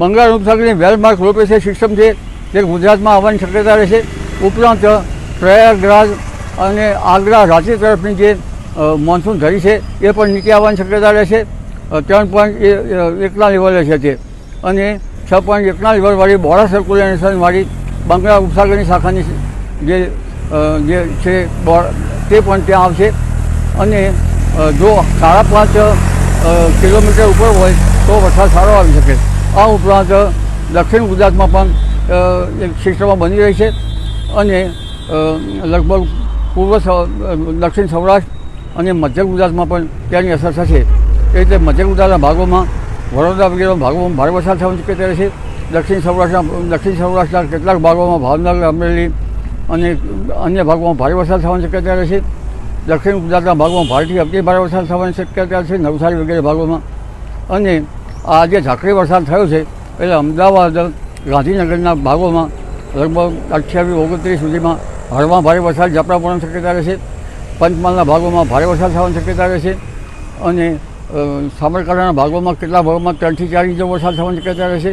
બંગાળ ઉપસાગરની well mark pressure system છે તે ગુજરાતમાં આવવાની શક્યતા રહેશે. ઉપરાંત પ્રયાગરાજ અને આગ્રા રાંચી તરફની જે મોન્સૂન ધરી છે, એ પણ નીચે આવવાની શક્યતા રહેશે. ત્રણ પોઈન્ટ એકના લેવલે છે તે. અને છ પોઈન્ટ એકના લેવલવાળી બોર્ડર સર્ક્યુલેશનવાળી બંગાળ ઉપસાગરની શાખાની જે જે છે તે પણ ત્યાં આવશે. અને જો સાડા પાંચ કિલોમીટર ઉપર હોય તો વરસાદ સારો આવી શકે. આ ઉપરાંત દક્ષિણ ગુજરાતમાં પણ એક સિસ્ટમો બની રહી છે અને લગભગ પૂર્વ દક્ષિણ સૌરાષ્ટ્ર અને મધ્ય ગુજરાતમાં પણ તેની અસર થશે. એ રીતે મધ્ય ગુજરાતના ભાગોમાં વડોદરા વગેરેના ભાગોમાં ભારે વરસાદ થવાની શક્યતા રહેશે. દક્ષિણ સૌરાષ્ટ્રના દક્ષિણ સૌરાષ્ટ્રના કેટલાક ભાગોમાં ભાવનગર, અમરેલી અને અન્ય ભાગોમાં ભારે વરસાદ થવાની શક્યતા રહેશે. દક્ષિણ ગુજરાતના ભાગોમાં ભારેથી અતિ ભારે વરસાદ થવાની શક્યતા છે નવસારી વગેરે ભાગોમાં. અને આ જે ઝાકરી વરસાદ થયો છે, એટલે અમદાવાદ, ગાંધીનગરના ભાગોમાં લગભગ અઠ્યાવીસ, ઓગણત્રીસ સુધીમાં હળવા ભારે વરસાદ ઝાપટા પડવાની શક્યતા રહેશે. પંચમહાલના ભાગોમાં ભારે વરસાદ થવાની શક્યતા રહેશે અને સાબરકાંઠાના ભાગોમાં કેટલા ભાગોમાં ત્રણથી ચાર ઇંચ વરસાદ થવાની શક્યતા રહેશે.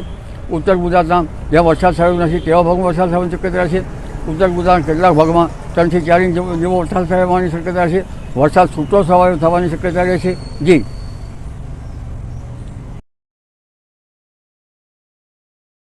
ઉત્તર ગુજરાતના જ્યાં વરસાદ થયો નથી, તેવા ભાગમાં વરસાદ થવાની શક્યતા રહેશે. ઉત્તર ગુજરાતના કેટલાક ભાગમાં ત્રણથી ચાર ઇંચ જેવો વરસાદ થવાની શક્યતા રહેશે. વરસાદ છૂટો થવા થવાની શક્યતા રહેશે. જી.